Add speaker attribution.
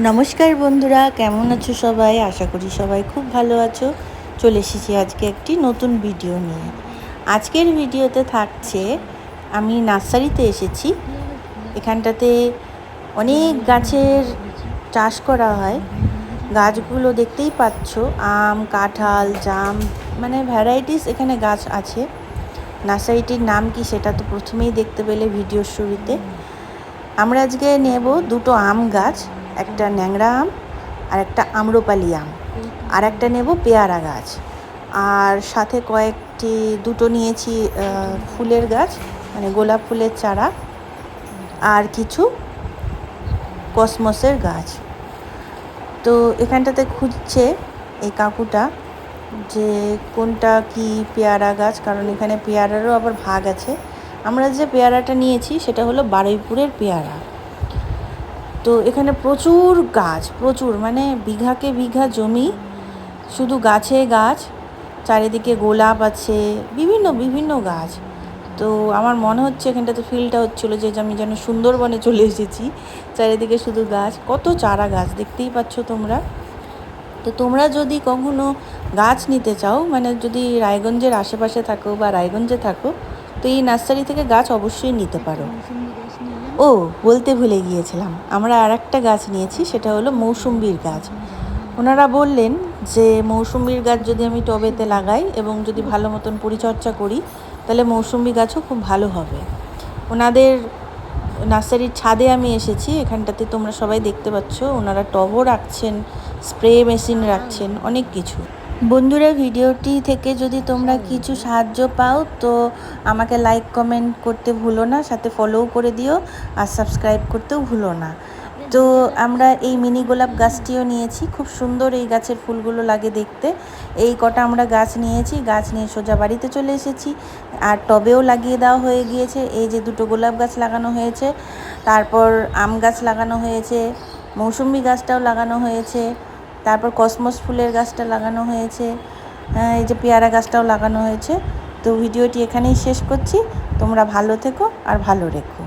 Speaker 1: নমস্কার বন্ধুরা, কেমন আছো সবাই? আশা করি সবাই খুব ভালো আছো। চলে এসেছি আজকে একটি নতুন ভিডিও নিয়ে। আজকের ভিডিওতে থাকছে, আমি নার্সারিতে এসেছি। এখানটাতে অনেক গাছের চাষ করা হয়। গাছগুলো দেখতেই পাচ্ছ, আম, কাঁঠাল, জাম মানে ভ্যারাইটিস এখানে গাছ আছে। নার্সারিটির নাম কি সেটা তো প্রথমেই দেখতে পেলে ভিডিওর শুরুতে। আমরা আজকে নেব দুটো আম গাছ। একটা ন্যাংরা আম, আর একটা আম্রপালি আম, আর একটা নেব পেয়ারা গাছ। আর সাথে কয়েকটি, দুটো নিয়েছি ফুলের গাছ মানে গোলাপ ফুলের চারা, আর কিছু কসমসের গাছ। তো এখানটাতে খুঁজছে এই কাকুটা যে কোনটা কি পেয়ারা গাছ, কারণ এখানে পেয়ারারও আবার ভাগ আছে। আমরা যে পেয়ারাটা নিয়েছি, সেটা হলো বারুইপুরের পেয়ারা। তো এখানে প্রচুর গাছ, প্রচুর মানে বিঘাকে বিঘা জমি, শুধু গাছে গাছ, চারিদিকে গোলাপ আছে, বিভিন্ন বিভিন্ন গাছ। তো আমার মনে হচ্ছে এখানটাতে ফিলটা হচ্ছিল যে আমি যেন সুন্দরবনে চলে এসেছি, চারিদিকে শুধু গাছ, কত চারা গাছ, দেখতেই পাচ্ছ তোমরা। তো তোমরা যদি কখনো গাছ নিতে চাও মানে যদি রায়গঞ্জের আশেপাশে থাকো বা রায়গঞ্জে থাকো, তো এই নার্সারি থেকে গাছ অবশ্যই নিতে পারো। ও, বলতে ভুলে গিয়েছিলাম। আমরা আর একটা গাছ নিয়েছি, সেটা হলো মৌসুম্বির গাছ। ওনারা বললেন যে, মৌসুম্বির গাছ যদি আমি টবেতে লাগাই এবং যদি ভালো মতন পরিচর্যা করি, তাহলে মৌসুম্বি গাছও খুব ভালো হবে। ওনাদের নার্সারির ছাদে আমি এসেছি, এখানটাতে তোমরা সবাই দেখতে পাচ্ছ, ওনারা টবও রাখছেন, স্প্রে মেশিন রাখছেন, অনেক কিছু। বন্ধুরা, ভিডিওটি থেকে যদি তোমরা কিছু সাহায্য পাও, তো আমাকে লাইক কমেন্ট করতে ভুলো না, সাথে ফলোও করে দিও, আর সাবস্ক্রাইব করতেও ভুলো না। তো আমরা এই মিনি গোলাপ গাছটিও নিয়েছি, খুব সুন্দর এই গাছের ফুলগুলো লাগে দেখতে। এই কটা আমরা গাছ নিয়েছি, গাছ নিয়ে সোজা বাড়িতে চলে এসেছি, আর টবেও লাগিয়ে দেওয়া হয়ে গিয়েছে। এই যে দুটো গোলাপ গাছ লাগানো হয়েছে, তারপর আম গাছ লাগানো হয়েছে, মৌসুম্বি গাছটাও লাগানো হয়েছে। তারপর কসমস ফুলের গাছটা লাগানো হয়েছে। এই যে পেয়ারা গাছটাও লাগানো হয়েছে। তো ভিডিওটি এখানেই শেষ করছি। তোমরা ভালো থেকো আর ভালো রেখো।